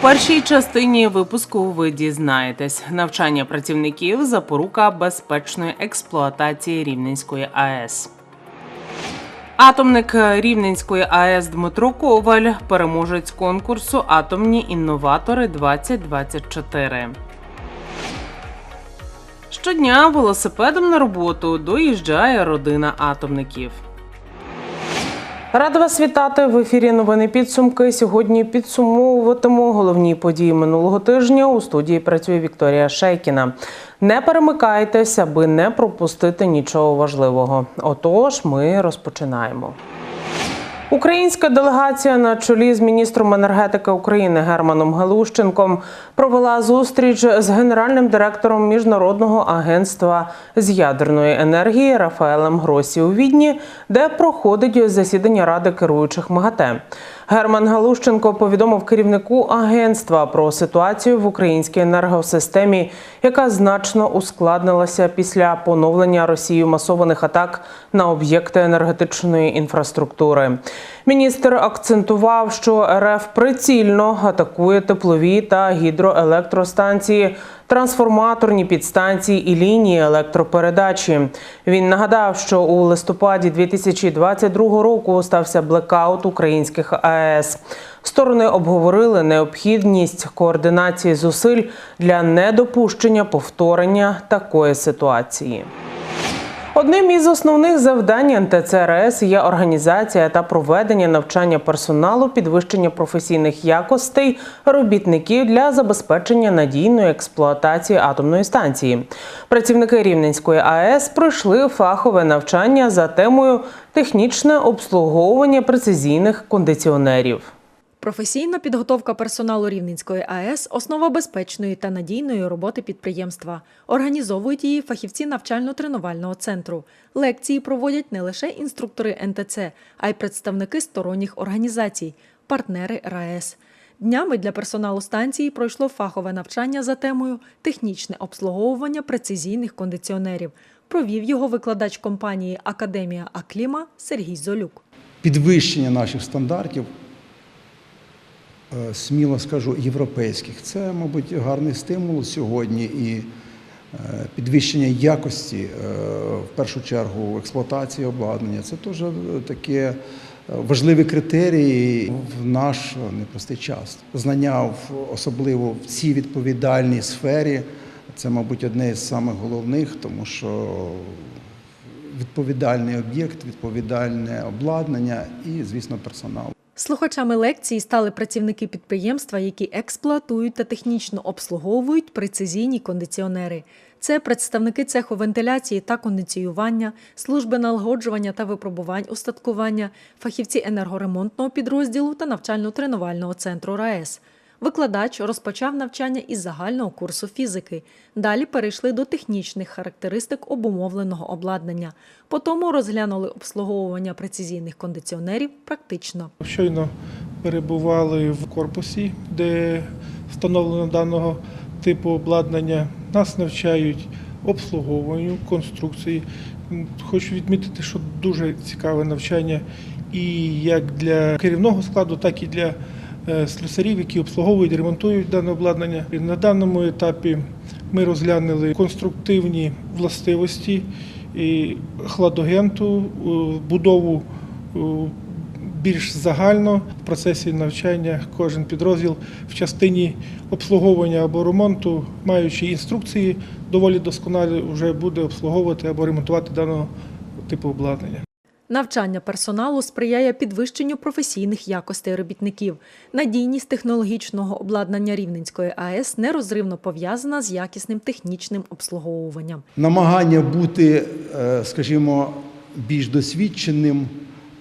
першій частині випуску ви дізнаєтесь навчання працівників запорука безпечної експлуатації Рівненської АЕС. Атомник Рівненської АЕС Дмитро Коваль, переможець конкурсу Атомні інноватори 2024. Щодня велосипедом на роботу доїжджає родина атомників. Рада вас вітати в ефірі. Новини підсумки. Сьогодні підсумовуватиму головні події минулого тижня. У студії працює Вікторія Шейкіна. Не перемикайтеся, аби не пропустити нічого важливого. Отож, ми розпочинаємо. Українська делегація на чолі з міністром енергетики України Германом Галущенком провела зустріч з генеральним директором міжнародного агентства з ядерної енергії Рафаелем Гросі у Відні, де проходить засідання ради керуючих МАГАТЕ. Герман Галущенко повідомив керівнику агентства про ситуацію в українській енергосистемі, яка значно ускладнилася після поновлення Росією масованих атак на об'єкти енергетичної інфраструктури. Міністр акцентував, що РФ прицільно атакує теплові та гідроелектростанції, трансформаторні підстанції і лінії електропередачі. Він нагадав, що у листопаді 2022 року стався блекаут українських АЕС. Сторони обговорили необхідність координації зусиль для недопущення повторення такої ситуації. Одним із основних завдань НТЦРС є організація та проведення навчання персоналу, підвищення професійних якостей робітників для забезпечення надійної експлуатації атомної станції. Працівники Рівненської АЕС пройшли фахове навчання за темою технічне обслуговування прецизійних кондиціонерів. Професійна підготовка персоналу Рівненської АЕС основа безпечної та надійної роботи підприємства. Організовують її фахівці навчально-тренувального центру. Лекції проводять не лише інструктори НТЦ, а й представники сторонніх організацій, партнери РАЕС. Днями для персоналу станції пройшло фахове навчання за темою технічне обслуговування прецизійних кондиціонерів. Провів його викладач компанії Академія Акліма Сергій Золюк. підвищення наших стандартів, сміло скажу, європейських. Це, мабуть, гарний стимул сьогодні і е, підвищення якості, е, в першу чергу, експлуатації обладнання. Це теж таке е, важливі критерії в наш непростий час. Знання в особливо в цій відповідальній сфері. Це, мабуть, одне із самих головних, тому що відповідальний об'єкт, відповідальне обладнання і, звісно, персонал. Слухачами лекції стали працівники підприємства, які експлуатують та технічно обслуговують прецизійні кондиціонери. Це представники цеху вентиляції та кондиціювання, служби налагоджування та випробувань устаткування, фахівці енергоремонтного підрозділу та навчально-тренувального центру РаЕС. Викладач розпочав навчання із загального курсу фізики. Далі перейшли до технічних характеристик обумовленого обладнання. Потому розглянули обслуговування прецизійних кондиціонерів практично. Щойно перебували в корпусі, де встановлено даного типу обладнання. Нас навчають обслуговуванню, конструкції. Хочу відмітити, що дуже цікаве навчання і як для керівного складу, так і для слюсарів, які обслуговують, ремонтують дане обладнання. На даному етапі ми розглянули конструктивні властивості і хладогенту, е, будову е, більш загально в процесі навчання кожен підрозділ в частині обслуговування або ремонту, маючи інструкції, доволі досконалі вже буде обслуговувати або ремонтувати даного типу обладнання. Навчання персоналу сприяє підвищенню професійних якостей робітників. Надійність технологічного обладнання Рівненської АЕС нерозривно пов'язана з якісним технічним обслуговуванням. намагання бути, е, скажімо, більш досвідченим,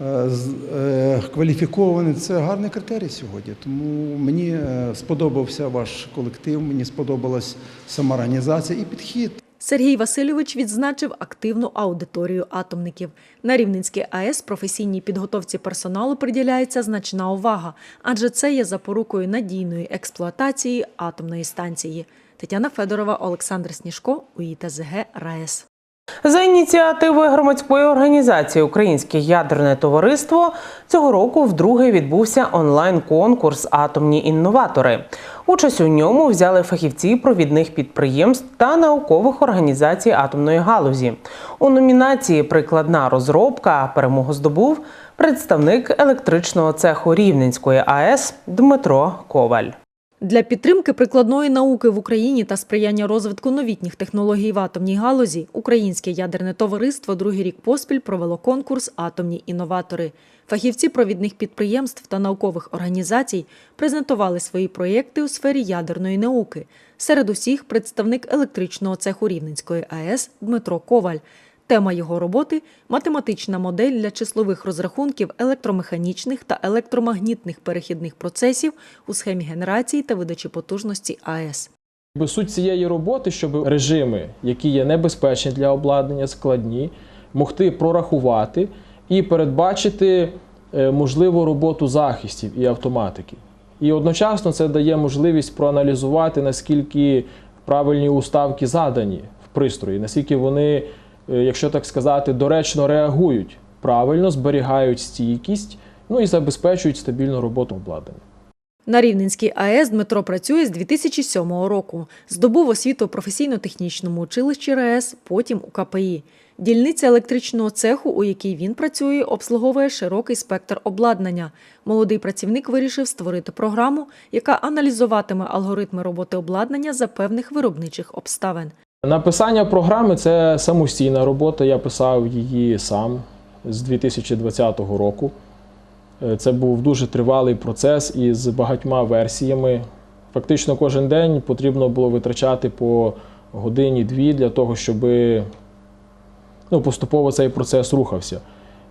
е, е, кваліфікованим це гарний критерій сьогодні. Тому мені сподобався ваш колектив, мені сподобалась сама організація і підхід. Сергій Васильович відзначив активну аудиторію атомників. На Рівненській АЕС професійній підготовці персоналу приділяється значна увага, адже це є запорукою надійної експлуатації атомної станції. Тетяна Федорова, Олександр Сніжко, УІТЗГ РаЕС. За ініціативою громадської організації Українське ядерне товариство цього року вдруге відбувся онлайн-конкурс Атомні інноватори. Участь у ньому взяли фахівці провідних підприємств та наукових організацій атомної галузі. У номінації Прикладна розробка перемогу здобув представник електричного цеху Рівненської АЕС Дмитро Коваль. Для підтримки прикладної науки в Україні та сприяння розвитку новітніх технологій в атомній галузі Українське ядерне товариство другий рік поспіль провело конкурс Атомні інноватори. Фахівці провідних підприємств та наукових організацій презентували свої проєкти у сфері ядерної науки. Серед усіх представник електричного цеху Рівненської АЕС Дмитро Коваль. Тема його роботи математична модель для числових розрахунків електромеханічних та електромагнітних перехідних процесів у схемі генерації та видачі потужності АЕС. Суть цієї роботи, щоб режими, які є небезпечні для обладнання, складні, могти прорахувати і передбачити е, можливу роботу захистів і автоматики. І одночасно це дає можливість проаналізувати, наскільки правильні уставки задані в пристрої, наскільки вони, якщо так сказати, доречно реагують, правильно зберігають стійкість, ну і забезпечують стабільну роботу обладнання. На Рівненській АЕС Дмитро працює з 2007 року. Здобув освіту у професійно-технічному училищі РАЕС, потім у КПІ. Дільниця електричного цеху, у якій він працює, обслуговує широкий спектр обладнання. Молодий працівник вирішив створити програму, яка аналізуватиме алгоритми роботи обладнання за певних виробничих обставин. Написання програми це самостійна робота. Я писав її сам з 2020 року. Е, Це був дуже тривалий процес із багатьма версіями. Фактично кожен день потрібно було витрачати по годині-дві для того, щоб ну, поступово цей процес рухався.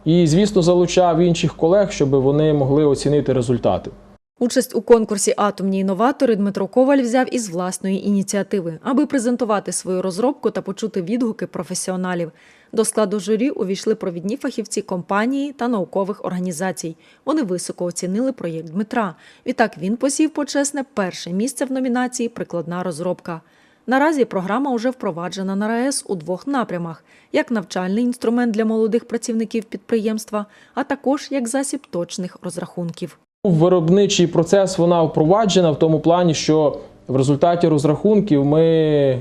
І, звісно, залучав інших колег, щоб вони могли оцінити результати. Участь у конкурсі Атомні інноватори Дмитро Коваль взяв із власної ініціативи, аби презентувати свою розробку та почути відгуки професіоналів. До складу журі увійшли провідні фахівці компанії та наукових організацій. Вони високо оцінили проєкт Дмитра. Відтак він посів почесне перше місце в номінації Прикладна розробка. Наразі програма вже впроваджена на РаЕС у двох напрямах: як навчальний інструмент для молодих працівників підприємства, а також як засіб точних розрахунків. Виробничий процес вона впроваджена в тому плані, що в результаті розрахунків ми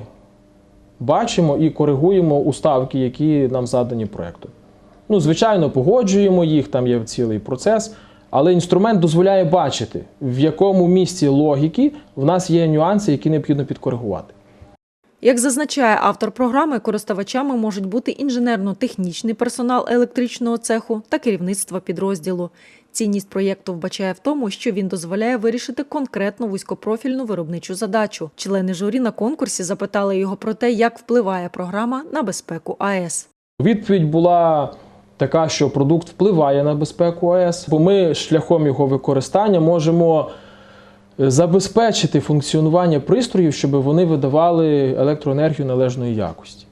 бачимо і коригуємо уставки, які нам задані проєктом. Ну, звичайно, погоджуємо їх, там є цілий процес, але інструмент дозволяє бачити, в якому місці логіки в нас є нюанси, які необхідно підкоригувати. Як зазначає автор програми, користувачами можуть бути інженерно-технічний персонал електричного цеху та керівництво підрозділу. Цінність проєкту вбачає в тому, що він дозволяє вирішити конкретну вузькопрофільну виробничу задачу. Члени журі на конкурсі запитали його про те, як впливає програма на безпеку АЕС. Відповідь була така, що продукт впливає на безпеку АЕС, бо ми шляхом його використання можемо е, забезпечити функціонування пристроїв, щоб вони видавали електроенергію належної якості.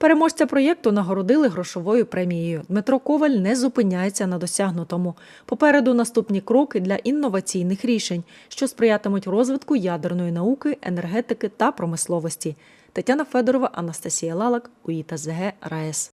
Переможця проєкту нагородили грошовою премією. Дмитро Коваль не зупиняється на досягнутому. Попереду наступні кроки для інноваційних рішень, що сприятимуть розвитку ядерної науки, енергетики та промисловості. Тетяна Федорова, Анастасія Лалак, УІТАЗГ РаЕС.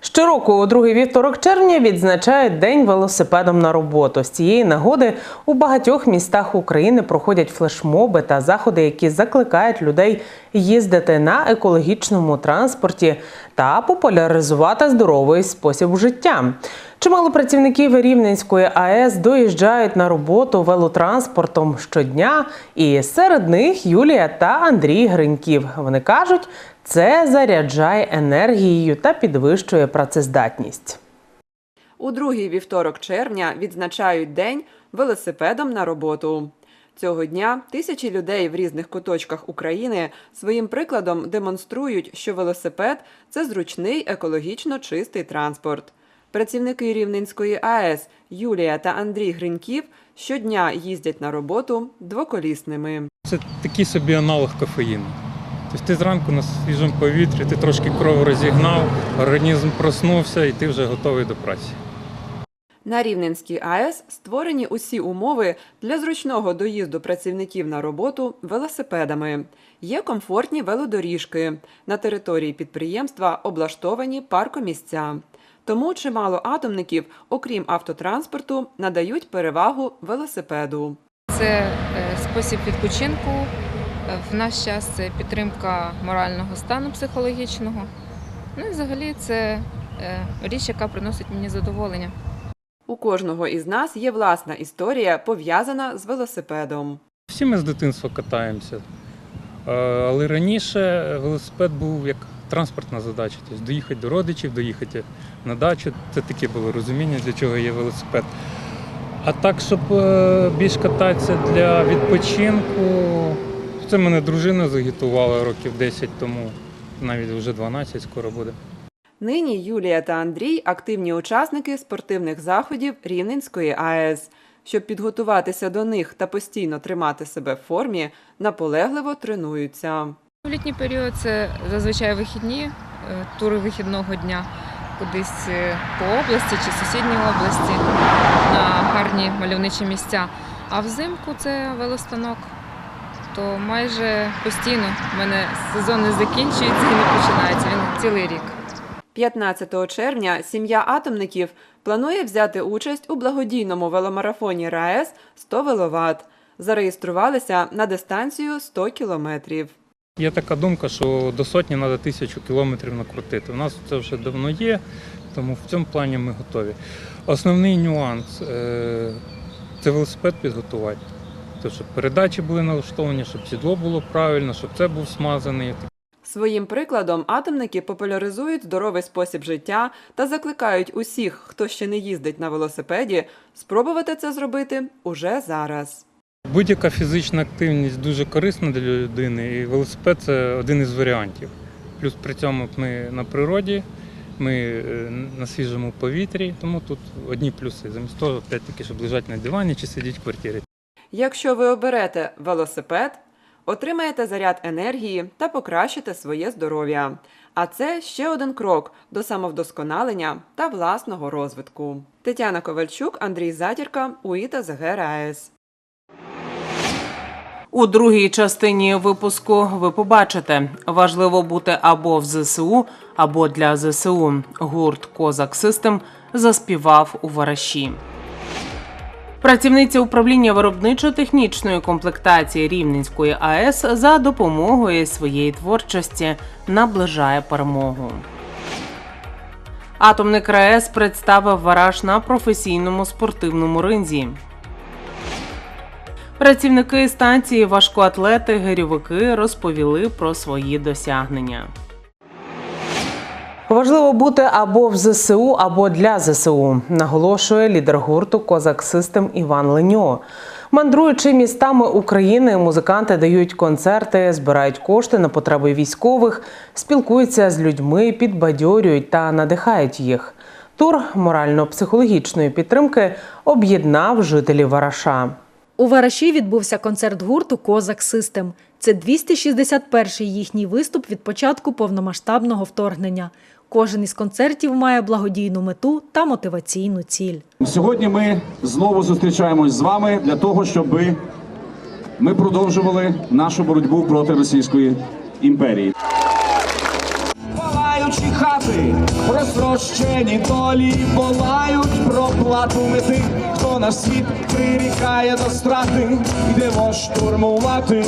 Щороку у другий вівторок червня відзначають День велосипедом на роботу. З цієї нагоди у багатьох містах України проходять флешмоби та заходи, які закликають людей їздити на екологічному транспорті та популяризувати здоровий спосіб життя. Чимало працівників Рівненської АЕС доїжджають на роботу велотранспортом щодня, і серед них Юлія та Андрій Гриньків. Вони кажуть, це заряджає енергією та підвищує працездатність. У другий вівторок червня відзначають День велосипедом на роботу. Цього дня тисячі людей в різних куточках України своїм прикладом демонструють, що велосипед це зручний екологічно чистий транспорт. Працівники Рівненської АЕС Юлія та Андрій Гриньків щодня їздять на роботу двоколісними. Це такий собі аналог кофеїну. Тобто ти зранку на свіжому повітрі, ти трошки кров розігнав, організм проснувся і ти вже готовий до праці. На Рівненській АЕС створені усі умови для зручного доїзду працівників на роботу велосипедами. Є комфортні велодоріжки. На території підприємства облаштовані паркомісця. Тому чимало атомників, окрім автотранспорту, надають перевагу велосипеду. Це е, спосіб відпочинку. В наш час це підтримка морального стану психологічного. Ну і взагалі це е, річ, яка приносить мені задоволення. У кожного із нас є власна історія, пов'язана з велосипедом. Всі ми з дитинства катаємося. Е, Але раніше велосипед був як транспортна задача. Тобто доїхати до родичів, доїхати на дачу. Це таке було розуміння, для чого є велосипед. А так, щоб е, більш кататися для відпочинку, це мене дружина загітувала років 10 тому, навіть вже 12 скоро буде. Нині Юлія та Андрій активні учасники спортивних заходів Рівненської АЕС. Щоб підготуватися до них та постійно тримати себе в формі, наполегливо тренуються. В літній період це зазвичай вихідні, е, тури вихідного дня кудись е, по області чи сусідній області на гарні мальовничі місця. А взимку це велостанок. То майже постійно в мене сезон не закінчується і не починається. Він цілий рік. 15 червня сім'я атомників планує взяти участь у благодійному веломарафоні РаЕС 100 веловат. Зареєструвалися на дистанцію 100 кілометрів. Є така думка, що до сотні треба тисячу кілометрів накрутити. У нас це вже давно є, тому в цьому плані ми готові. Основний нюанс е, це велосипед підготувати. Тобто, щоб передачі були налаштовані, щоб сідло було правильно, щоб це був смазаний. Своїм прикладом атомники популяризують здоровий спосіб життя та закликають усіх, хто ще не їздить на велосипеді, спробувати це зробити уже зараз. Будь-яка фізична активність дуже корисна для людини, і велосипед це один із варіантів. Плюс при цьому ми на природі, ми е, на свіжому повітрі, тому тут одні плюси. Замість того, опять-таки, щоб лежати на дивані чи сидіти в квартирі. Якщо ви оберете велосипед, отримаєте заряд енергії та покращите своє здоров'я. А це ще один крок до самовдосконалення та власного розвитку. Тетяна Ковальчук, Андрій Затірка, УІТА ЗГРАЕС. У другій частині випуску ви побачите важливо бути або в ЗСУ, або для ЗСУ. Гурт Козак Систем заспівав у Вараші. Працівниця управління виробничо-технічної комплектації Рівненської АЕС за допомогою своєї творчості наближає перемогу. Атомник РаЕС представив вараж на професійному спортивному ринзі. Працівники станції важкоатлети гирьовики розповіли про свої досягнення. Важливо бути або в ЗСУ, або для ЗСУ, наголошує лідер гурту Козак Систем Іван Леньо. Мандруючи містами України, музиканти дають концерти, збирають кошти на потреби військових, спілкуються з людьми, підбадьорюють та надихають їх. Тур морально-психологічної підтримки об'єднав жителів Вараша. У Вараші відбувся концерт гурту Козак Систем. Це 261-й їхній виступ від початку повномасштабного вторгнення. Кожен із концертів має благодійну мету та мотиваційну ціль. Сьогодні ми знову зустрічаємось з вами для того, щоб ми продовжували нашу боротьбу проти Російської імперії. Палаючі хати, розтрощені долі, волають про плату мети, хто наш світ прирікає до страти, йдемо штурмувати.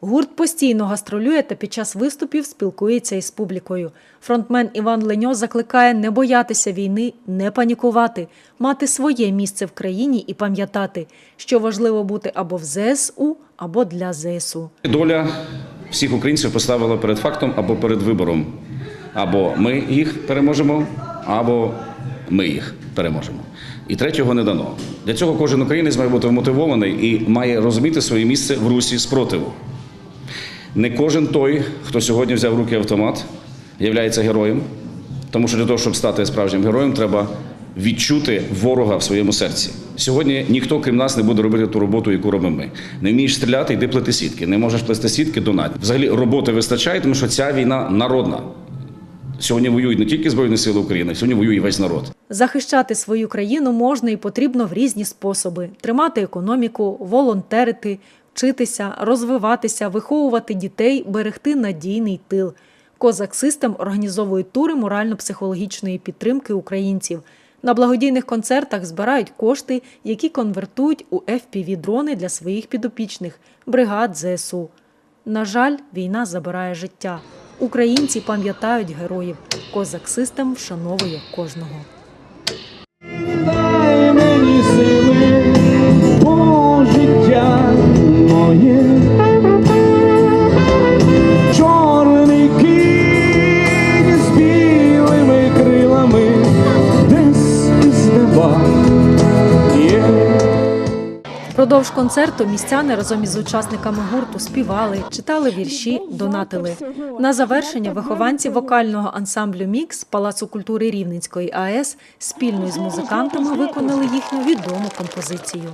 Гурт постійно гастролює та під час виступів спілкується із публікою. Фронтмен Іван Леньо закликає не боятися війни, не панікувати, мати своє місце в країні і пам'ятати, що важливо бути або в ЗСУ, або для ЗСУ. Доля всіх українців поставила перед фактом або перед вибором. Або ми їх переможемо, або ми їх переможемо. І третього не дано. Для цього кожен українець має бути вмотивований і має розуміти своє місце в русі спротиву. Не кожен той, хто сьогодні взяв руки автомат, являється героєм, тому що для того, щоб стати справжнім героєм, треба відчути ворога в своєму серці. Сьогодні ніхто, крім нас, не буде робити ту роботу, яку робимо ми. Не вмієш стріляти, йди плести сітки. Не можеш плести сітки, донать. Взагалі роботи вистачає, тому що ця війна народна. Сьогодні воюють не тільки Збройні Сили України, сьогодні воює весь народ. Захищати свою країну можна і потрібно в різні способи: тримати економіку, волонтерити, вчитися, розвиватися, виховувати дітей, берегти надійний тил. Козак Систем організовує тури морально-психологічної підтримки українців. На благодійних концертах збирають кошти, які конвертують у FPV-дрони для своїх підопічних бригад ЗСУ. На жаль, війна забирає життя. Українці пам'ятають героїв. Козак Систем вшановує кожного. Моє. Чорний кінь з білими крилами, десь із неба є. Продовж концерту містяни разом із учасниками гурту співали, читали вірші, донатили. На завершення вихованці вокального ансамблю Мікс Палацу культури Рівненської АЕС спільно із музикантами виконали їхню відому композицію.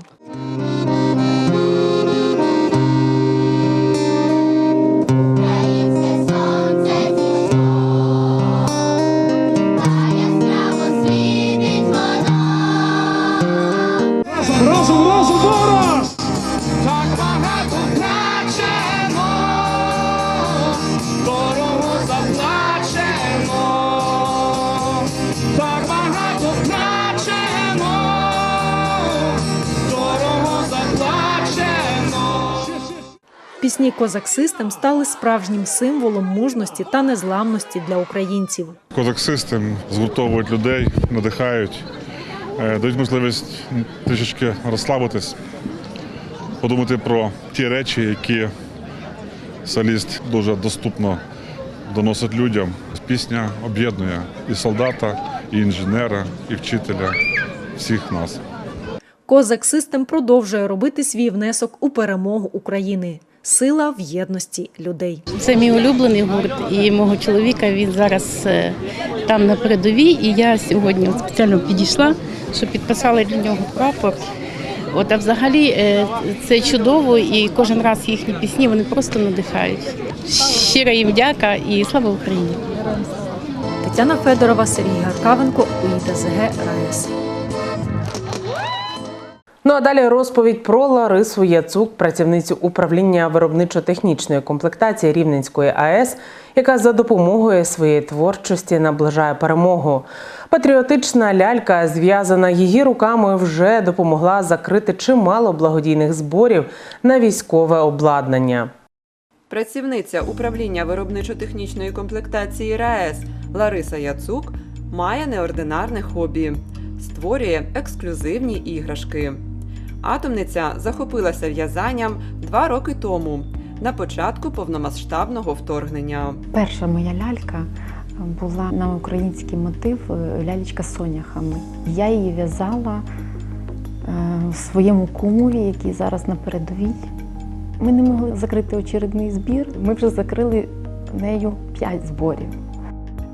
Козак Систем стали справжнім символом мужності та незламності для українців. Козак Систем згуртовують людей, надихають, е, дають можливість трішечки розслабитись, подумати про ті речі, які соліст дуже доступно доносить людям. Пісня об'єднує і солдата, і інженера, і вчителя, всіх нас. Козак Систем продовжує робити свій внесок у перемогу України. Сила в єдності людей. Це мій улюблений гурт і мого чоловіка. Він зараз е, там на передовій. І я сьогодні спеціально підійшла, щоб підписали для нього прапор. От а взагалі е, це чудово, і кожен раз їхні пісні вони просто надихають. Щира їм дяка і слава Україні! Тетяна Федорова, Сергій Гаркавенко, УІТЗГ РаЕС. Ну а далі розповідь про Ларису Яцук, працівницю управління виробничо-технічної комплектації Рівненської АЕС, яка за допомогою своєї творчості наближає перемогу. Патріотична лялька, зв'язана її руками, вже допомогла закрити чимало благодійних зборів на військове обладнання. Працівниця управління виробничо-технічної комплектації РаЕС Лариса Яцук має неординарне хобі, створює ексклюзивні іграшки. Атомниця захопилася в'язанням два роки тому, на початку повномасштабного вторгнення. Перша моя лялька була на український мотив е, лялечка з соняхами. Я її в'язала е, своєму кумові, який зараз на передовій. Ми не могли закрити очередний збір. Ми вже закрили нею п'ять зборів.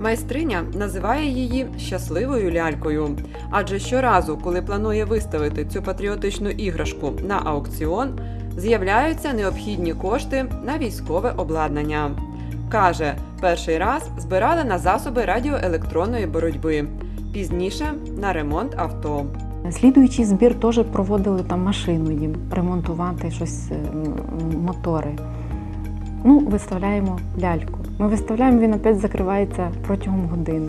Майстриня називає її щасливою лялькою, адже щоразу, коли планує виставити цю патріотичну іграшку на аукціон, з'являються необхідні кошти на військове обладнання. Каже, перший раз збирали на засоби радіоелектронної боротьби, пізніше на ремонт авто. Слідуючий збір теж проводили там машину їм ремонтувати щось, е, мотори. Ну, виставляємо ляльку. Ми виставляємо, він опять закривається протягом години.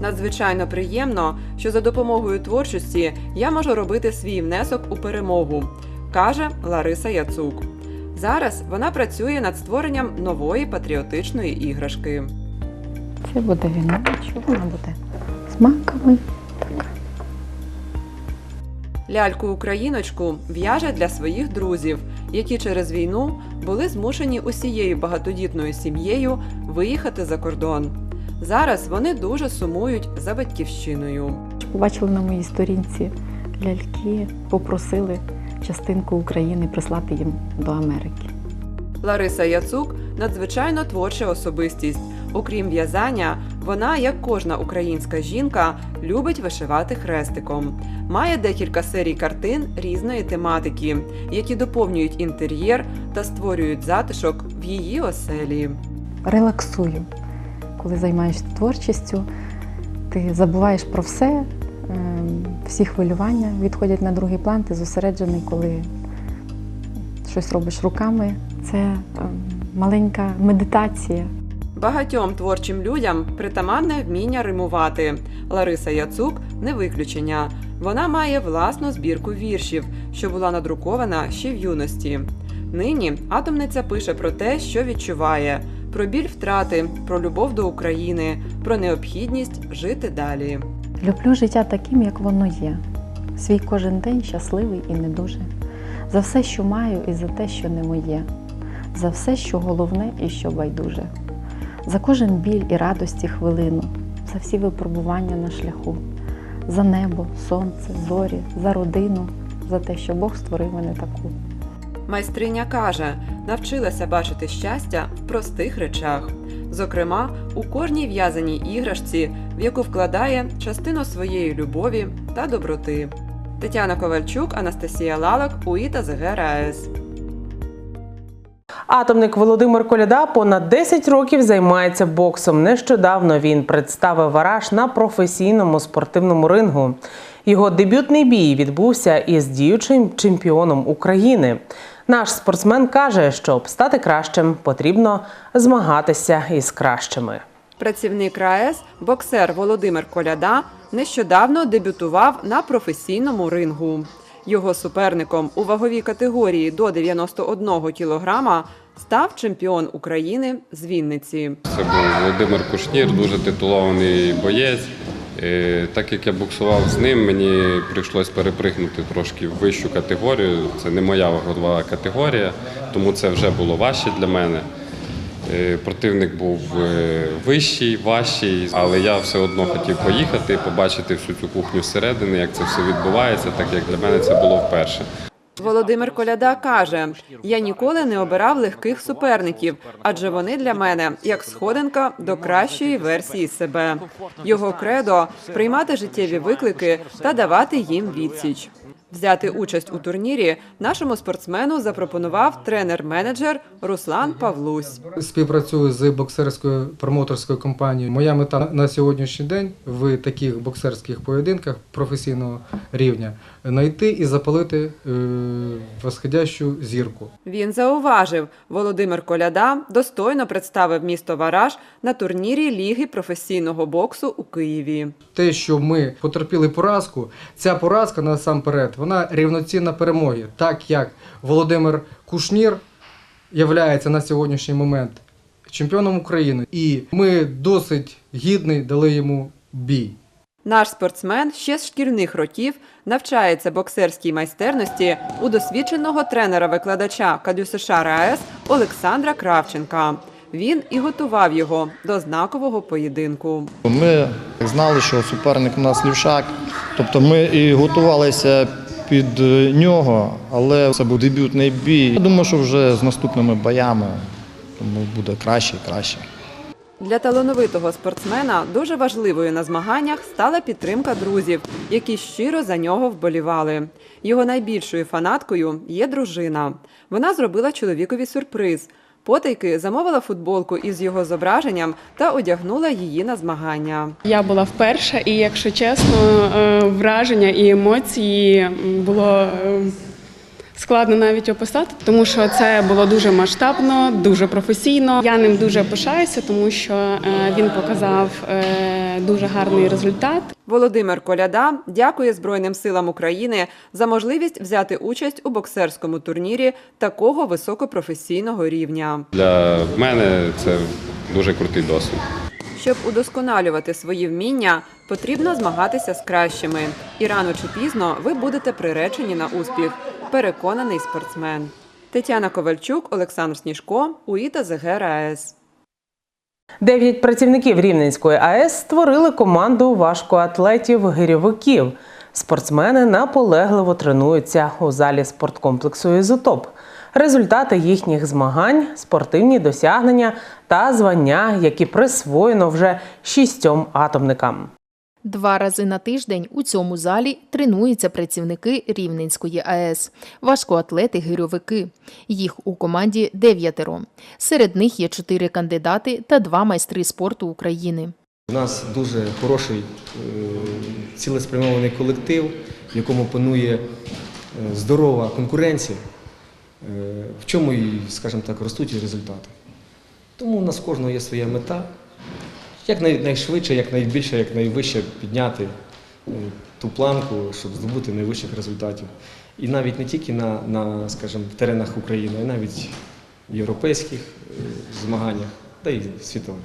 Надзвичайно приємно, що за допомогою творчості я можу робити свій внесок у перемогу, каже Лариса Яцук. Зараз вона працює над створенням нової патріотичної іграшки. Це буде віночок, вона буде з маками. Ляльку Україночку в'яже для своїх друзів, які через війну були змушені усією багатодітною сім'єю виїхати за кордон. Зараз вони дуже сумують за батьківщиною. Побачили на моїй сторінці ляльки, попросили частинку України прислати їм до Америки. Лариса Яцук надзвичайно творча особистість. Окрім в'язання, вона, як кожна українська жінка, любить вишивати хрестиком. Має декілька серій картин різної тематики, які доповнюють інтер'єр та створюють затишок в її оселі. Релаксую. коли займаєшся творчістю, ти забуваєш про все, ем, всі хвилювання відходять на другий план, ти зосереджений, коли щось робиш руками. Це ем, маленька медитація. Багатьом творчим людям притаманне вміння римувати. Лариса Яцук не виключення. Вона має власну збірку віршів, що була надрукована ще в юності. Нині атомниця пише про те, що відчуває: про біль втрати, про любов до України, про необхідність жити далі. Люблю життя таким, як воно є. Свій кожен день щасливий і не дуже. За все, що маю, і за те, що не моє. За все, що головне і що байдуже. За кожен біль і радості хвилину, за всі випробування на шляху, за небо, сонце, зорі, за родину, за те, що Бог створив мене таку. Майстриня каже, навчилася бачити щастя в простих речах, зокрема, у кожній в'язаній іграшці, в яку вкладає частину своєї любові та доброти. Тетяна Ковальчук, Анастасія Лалак, УІТА ЗГРАЕС. Атомник Володимир Коляда понад 10 років займається боксом. Нещодавно він представив вараж на професійному спортивному рингу. Його дебютний бій відбувся із діючим чемпіоном України. Наш спортсмен каже, щоб стати кращим, потрібно змагатися із кращими. Працівник РаЕС, боксер Володимир Коляда, нещодавно дебютував на професійному рингу. Його суперником у ваговій категорії до 91 кілограма став чемпіон України з Вінниці. Це був Володимир Кушнір, дуже титулований боєць. Е, Так як я боксував з ним, мені прийшлось перепригнути трошки в вищу категорію. Це не моя вагова категорія, тому це вже було важче для мене. Е, Противник був е, вищий, важчий, але я все одно хотів поїхати, побачити всю цю кухню зсередини, як це все відбувається, так як для мене це було вперше. Володимир Коляда каже: я ніколи не обирав легких суперників, адже вони для мене як сходинка до кращої версії себе. Його кредо приймати життєві виклики та давати їм відсіч. Взяти участь у турнірі нашому спортсмену запропонував тренер-менеджер Руслан Павлусь. Співпрацюю з боксерською промоторською компанією. Моя мета на сьогоднішній день в таких боксерських поєдинках професійного рівня знайти і запалити е, восходящу зірку. Він зауважив, Володимир Коляда достойно представив місто Вараж на турнірі Ліги професійного боксу у Києві. Те, що ми потерпіли поразку, ця поразка насамперед вона рівноцінна перемоги, так як Володимир Кушнір являється на сьогоднішній момент чемпіоном України, і ми досить гідний дали йому бій. Наш спортсмен ще з шкільних років навчається боксерській майстерності у досвідченого тренера-викладача КадЮСШ РаЕС Олександра Кравченка. Він і готував його до знакового поєдинку. Ми знали, що суперник у нас лівшак, тобто ми і готувалися під е, нього, але це був дебютний бій. Я думаю, що вже з наступними боями тому буде краще і краще. Для талановитого спортсмена дуже важливою на змаганнях стала підтримка друзів, які щиро за нього вболівали. Його найбільшою фанаткою є дружина. Вона зробила чоловікові сюрприз. Потайки замовила футболку із його зображенням та одягнула її на змагання. Я була вперше, і якщо чесно, е, враження і емоції було е, складно навіть описати, тому що це було дуже масштабно, дуже професійно. Я ним дуже пишаюся, тому що е, він показав е, дуже гарний результат. Володимир Коляда дякує Збройним силам України за можливість взяти участь у боксерському турнірі такого високопрофесійного рівня. Для мене це дуже крутий досвід. Щоб удосконалювати свої вміння, потрібно змагатися з кращими. І рано чи пізно ви будете приречені на успіх. Переконаний спортсмен. Тетяна Ковальчук, Олександр Сніжко, УІТА ЗГРАЕС. Дев'ять працівників Рівненської АЕС створили команду важкоатлетів-гирьовиків. Спортсмени наполегливо тренуються у залі спорткомплексу Ізотоп. Результати їхніх змагань, спортивні досягнення та звання, які присвоєно вже шістьом атомникам. Два рази на тиждень у цьому залі тренуються працівники Рівненської АЕС, важкоатлети-гирьовики. Їх у команді дев'ятеро. Серед них є чотири кандидати та два майстри спорту України. У нас дуже хороший е, цілеспрямований колектив, в якому панує е, здорова конкуренція, е, в чому і, скажімо так, ростуть результати. Тому у нас кожного є своя мета, як найшвидше, як найбільше, як найвище підняти е, ту планку, щоб здобути найвищих результатів. І навіть не тільки на, на скажімо, теренах України, а й навіть в європейських е, змаганнях та й світових.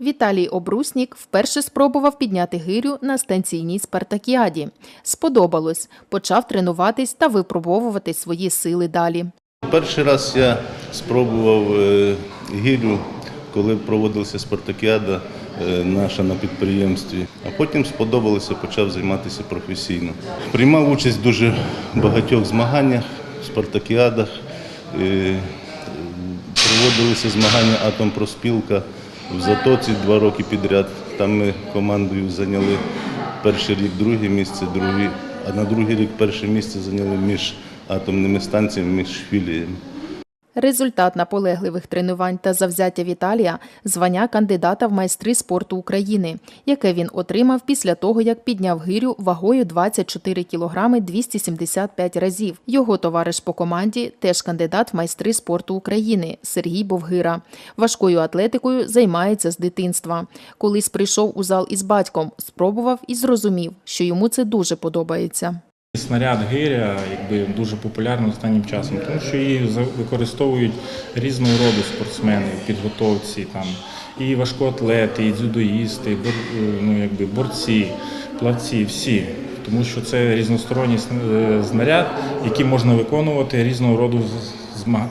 Віталій Обруснік вперше спробував підняти гирю на станційній спартакіаді. Сподобалось, почав тренуватись та випробовувати свої сили далі. Перший раз я спробував е, гірю, коли проводилася спартакіада наша на підприємстві. А потім сподобалося, почав займатися професійно. Приймав участь в дуже багатьох змаганнях, спартакіадах. Е, Проводилися змагання Атомпроспілка в Затоці два роки підряд. Там ми командою зайняли перший рік друге місце, другий, а на другий рік перше місце зайняли між атомними станціями, між філіями. Результат наполегливих тренувань та завзяття Віталія – звання кандидата в майстри спорту України, яке він отримав після того, як підняв гирю вагою 24 кг 275 разів. Його товариш по команді – теж кандидат в майстри спорту України Сергій Бовгира. Важкою атлетикою займається з дитинства. Колись прийшов у зал із батьком, спробував і зрозумів, що йому це дуже подобається. Снаряд гиря якби дуже популярна останнім часом, тому що її використовують різного роду спортсмени підготовці, там і важкоатлети, і дзюдоїсти, е, ну, якби борці, плавці, всі. Тому що це різносторонній е, знаряд, який можна виконувати різного роду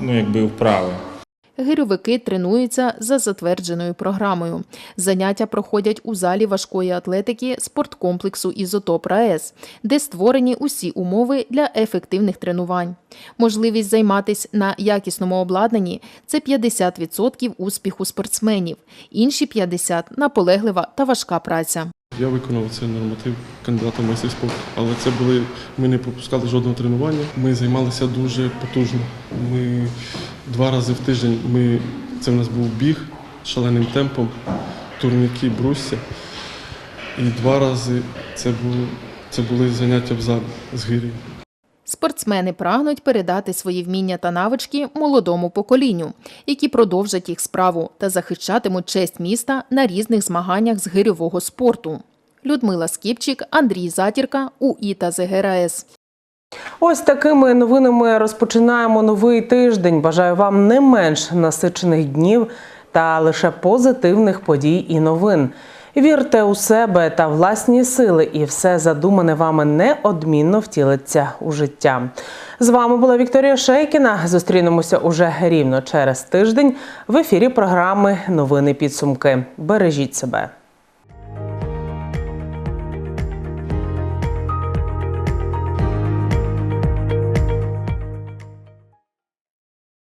ну, якби, вправи. Гирьовики тренуються за затвердженою програмою. Заняття проходять у залі важкої атлетики спорткомплексу «Ізотоп РаЕС», де створені усі умови для ефективних тренувань. Можливість займатися на якісному обладнанні – це 50% успіху спортсменів, інші 50% – наполеглива та важка праця. Я виконав цей норматив кандидата в майстри спорту, але це були ми не пропускали жодного тренування. Ми займалися дуже потужно. Ми два рази в тиждень. Ми це в нас був біг шаленим темпом, турніки, брусся. І два рази це було це були заняття в залі з гирі. Спортсмени прагнуть передати свої вміння та навички молодому поколінню, які продовжать їх справу та захищатимуть честь міста на різних змаганнях з гирьового спорту. Людмила Скіпчик, Андрій Затірка, УІ та ЗГРАЕС. Ось такими новинами розпочинаємо новий тиждень. Бажаю вам не менш насичених днів та лише позитивних подій і новин. Вірте у себе та власні сили, і все задумане вами неодмінно втілиться у життя. З вами була Вікторія Шейкіна. Зустрінемося уже рівно через тиждень в ефірі програми Новини підсумки. Бережіть себе.